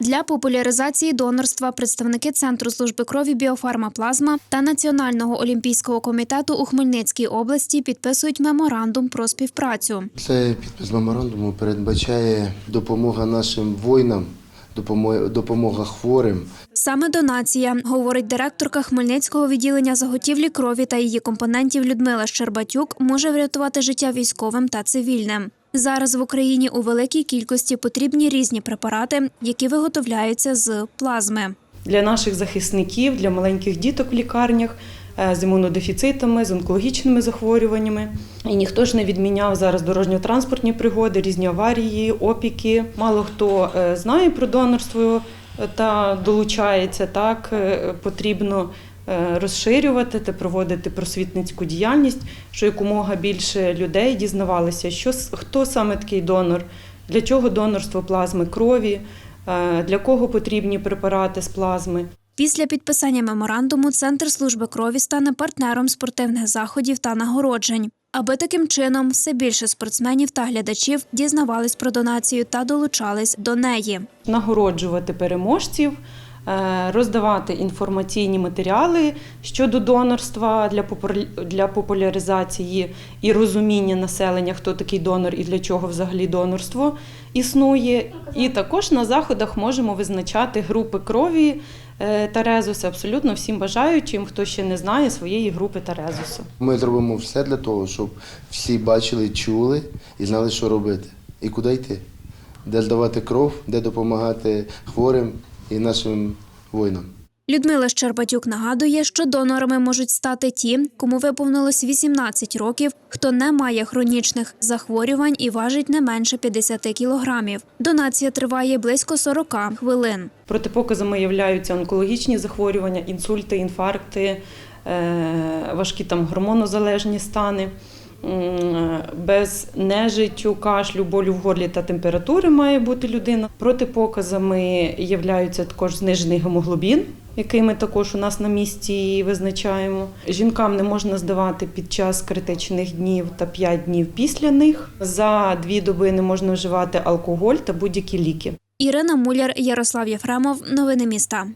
Для популяризації донорства представники Центру служби крові Біофармаплазма та Національного олімпійського комітету у Хмельницькій області підписують меморандум про співпрацю. Цей підпис меморандуму передбачає допомога нашим воїнам, допомога хворим. Саме донація, говорить директорка Хмельницького відділення заготівлі крові та її компонентів Людмила Щербатюк, може врятувати життя військовим та цивільним. Зараз в Україні у великій кількості потрібні різні препарати, які виготовляються з плазми. для наших захисників, для маленьких діток в лікарнях е, з імунодефіцитами, з онкологічними захворюваннями. І ніхто ж не відміняв зараз дорожньо-транспортні пригоди, різні аварії, опіки. Мало хто е, знає про донорство е, та долучається. Так потрібно розширювати та проводити просвітницьку діяльність, що якомога більше людей дізнавалися, що хто саме такий донор, для чого донорство плазми крові. Е, Для кого потрібні препарати з плазми? Після підписання меморандуму Центр служби крові стане партнером спортивних заходів та нагороджень, аби таким чином все більше спортсменів та глядачів дізнавались про донацію та долучались до неї. Нагороджувати переможців, е, роздавати інформаційні матеріали щодо донорства для популя- популяризації і розуміння населення, хто такий донор і для чого взагалі донорство існує. І також на заходах можемо визначати групи крові е, та резуси абсолютно всім бажаючим, хто ще не знає своєї групи та резусу. Ми зробимо все для того, щоб всі бачили, чули і знали, що робити і куди йти, де здавати кров, де допомагати хворим і нашим воїнам. Людмила Щербатюк нагадує, що донорами можуть стати ті, кому виповнилось 18 років, хто не має хронічних захворювань і важить не менше 50 кілограмів. Донація триває близько 40 хвилин. Протипоказами являються онкологічні захворювання, інсульти, інфаркти, е, важкі там гормонозалежні стани. М, Без нежиттю, кашлю, болю в горлі та температури має бути людина. Протипоказами являються також знижений гемоглобін, який ми також у нас на місці визначаємо. Жінкам не можна здавати під час критичних днів та 5 днів після них. За дві доби не можна вживати алкоголь та будь-які ліки. Ірина Муляр, Ярослав Єфремов. Новини міста.